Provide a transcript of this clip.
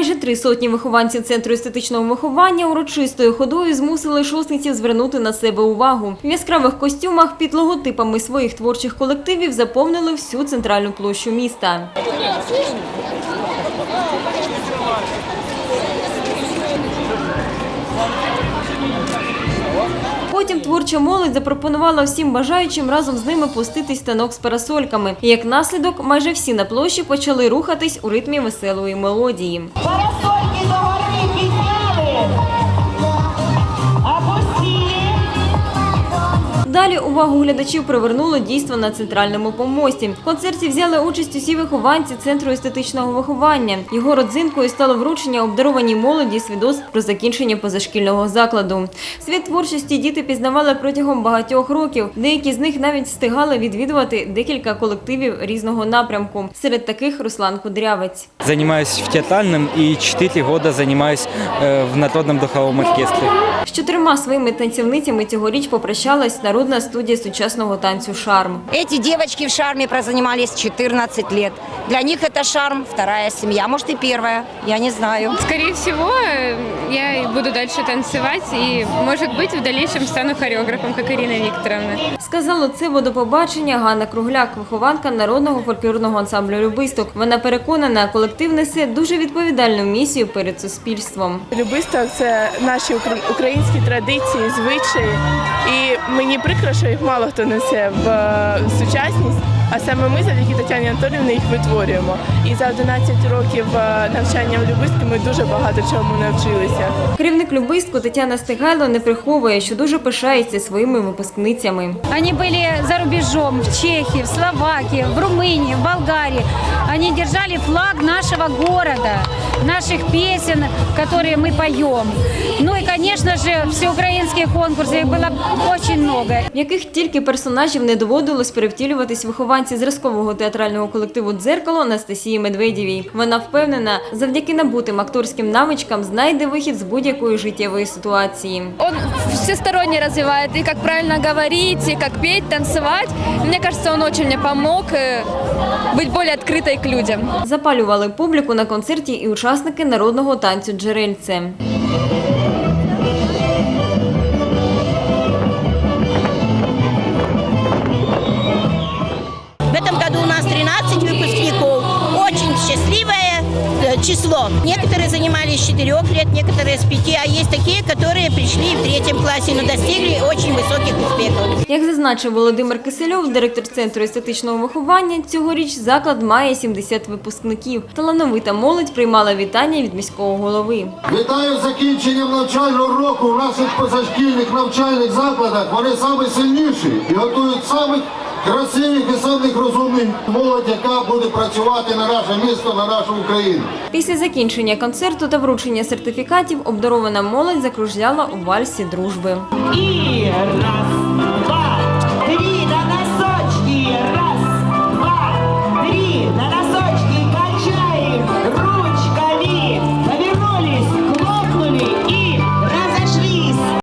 Майже три сотні вихованців центру естетичного виховання урочистою ходою змусили шостниців звернути на себе увагу. В яскравих костюмах під логотипами своїх творчих колективів заповнили всю центральну площу міста. Потім творча молодь запропонувала всім бажаючим разом з ними пустити станок з парасольками. І як наслідок, майже всі на площі почали рухатись у ритмі веселої мелодії. Парасольки догори підняли. Далі увагу глядачів привернуло дійство на центральному помості. В концерті взяли участь усі вихованці центру естетичного виховання. Його родзинкою стало вручення обдарованій молоді свідоцтв про закінчення позашкільного закладу. Світ творчості діти пізнавали протягом багатьох років. Деякі з них навіть встигали відвідувати декілька колективів різного напрямку. Серед таких Руслан Кудрявець. Занимаюсь в театральном и 4 года занимаюсь э, в народном духовом оркестре. З чотирма своїми танцівницями цьогоріч попрощалась народна студія сучасного танцю Шарм. Эти девочки в шарме прозанимались 14 лет. Для них это шарм, вторая семья, может и первая, я не знаю. Скорее всего, э, я и буду дальше танцевать и, может быть, в дальнейшем стану хореографом, как Ирина Викторовна. Сказала це водопобачення Ганна Кругляк, вихованка народного фольклорного ансамблю Любисток. Вона переконана, колектив несе дуже відповідальну місію перед суспільством. Любисток це наші укра- українські традиції, звичаї. І мені прикро, що їх мало хто несе в е, сучасність. А саме ми завдяки Тетяні Анатоліївні їх витворюємо. І за 11 років е, навчання в Любистку ми дуже багато чому навчилися. Керівник Любистку Тетяна Стигайло не приховує, що дуже пишається своїми випускницями. Они были за рубежом, в Чехии, в Словакии, в Румынии, в Болгарии. Они держали флаг нашего города, наших песен, которые мы поем. Ну и, конечно же, всеукраинские конкурсы, их было очень много. В яких тільки персонажів не доводилось перевтілюватись вихованці зразкового театрального колективу Дзеркало Анастасії Медведєвій. Вона впевнена, завдяки набутим акторським навичкам знайде вихід з будь-якої життєвої ситуації. он всесторонне развивает и как правильно говорить, и как петь, танцевать. Мне кажется, он очень мне помог э, быть более открытой к людям. Запалювали публіку на концерті і учасники народного танцю Джерельце. э, число. Некоторые занимались с 4 лет, некоторые с 5, а есть такие, которые пришли в третьем классе, но достигли очень высоких успехов. Як зазначив Володимир Кисельов, директор центру естетичного виховання, цьогоріч заклад має 70 випускників. Талановита молодь приймала вітання від міського голови. Вітаю з закінченням навчального року в наших позашкільних навчальних закладах. Вони саме сильніші і готують самих красивих і самих розумних молодь, яка буде працювати на наше місто, на нашу Україну. Після закінчення концерту та вручення сертифікатів обдарована молодь закружляла у вальсі дружби. І раз,